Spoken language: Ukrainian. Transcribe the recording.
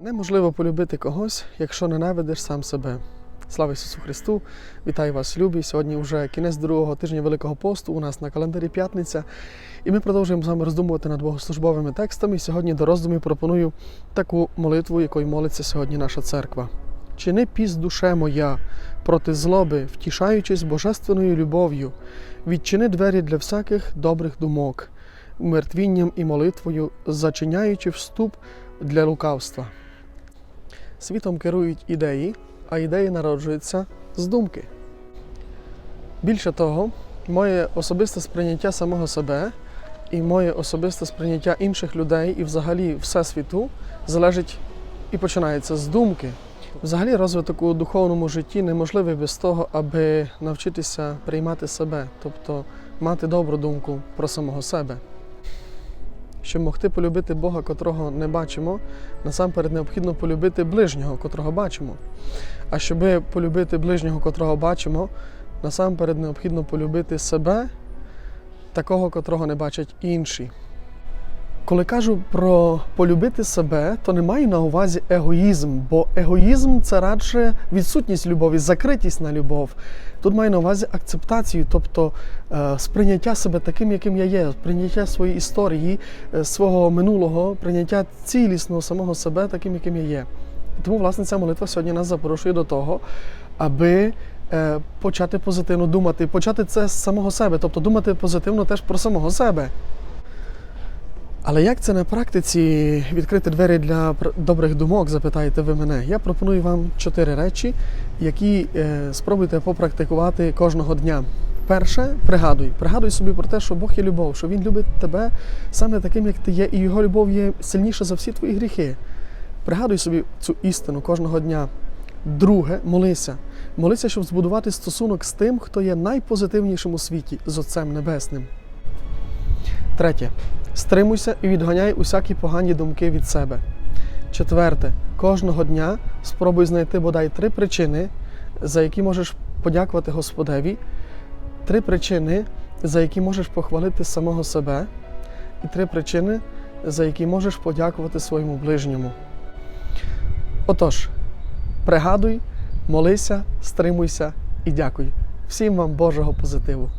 Неможливо полюбити когось, якщо ненавидиш сам себе. Слава Ісусу Христу! Вітаю вас, любі! Сьогодні вже кінець другого тижня Великого посту. У нас на календарі п'ятниця. І ми продовжуємо з вами роздумувати над богослужбовими текстами. Сьогодні до роздумів пропоную таку молитву, якою молиться сьогодні наша церква. Чини піс душе моя проти злоби, втішаючись божественною любов'ю, відчини двері для всяких добрих думок, умертвінням і молитвою, зачиняючи вступ для лукавства. Світом керують ідеї, а ідеї народжуються з думки. Більше того, моє особисте сприйняття самого себе і моє особисте сприйняття інших людей і взагалі всесвіту залежить і починається з думки. Взагалі, розвиток у духовному житті неможливий без того, аби навчитися приймати себе, тобто мати добру думку про самого себе. Щоб могти полюбити Бога, котрого не бачимо, насамперед необхідно полюбити ближнього, котрого бачимо. А щоб полюбити ближнього, котрого бачимо, насамперед необхідно полюбити себе, такого, котрого не бачать інші. Коли кажу про полюбити себе, то не маю на увазі егоїзм, бо егоїзм це радше відсутність любові, закритість на любов. Тут маю на увазі акцептацію, тобто е, сприйняття себе таким, яким я є, прийняття своєї історії, е, свого минулого, прийняття цілісного самого себе, таким, яким я є. І тому, власне, ця молитва сьогодні нас запрошує до того, аби е, почати позитивно думати, почати це з самого себе, тобто думати позитивно теж про самого себе. Але як це на практиці відкрити двері для добрих думок, запитаєте ви мене? Я пропоную вам чотири речі, які е, спробуйте попрактикувати кожного дня. Перше, пригадуй, пригадуй собі про те, що Бог є любов, що Він любить тебе саме таким, як ти є, і його любов є сильніша за всі твої гріхи. Пригадуй собі цю істину кожного дня. Друге, молися. Молися, щоб збудувати стосунок з тим, хто є найпозитивнішим у світі, з Отцем Небесним. Третє. Стримуйся і відганяй усякі погані думки від себе. Четверте. Кожного дня спробуй знайти бодай три причини, за які можеш подякувати Господеві, три причини, за які можеш похвалити самого себе, і три причини, за які можеш подякувати своєму ближньому. Отож, пригадуй, молися, стримуйся і дякуй. Всім вам Божого позитиву!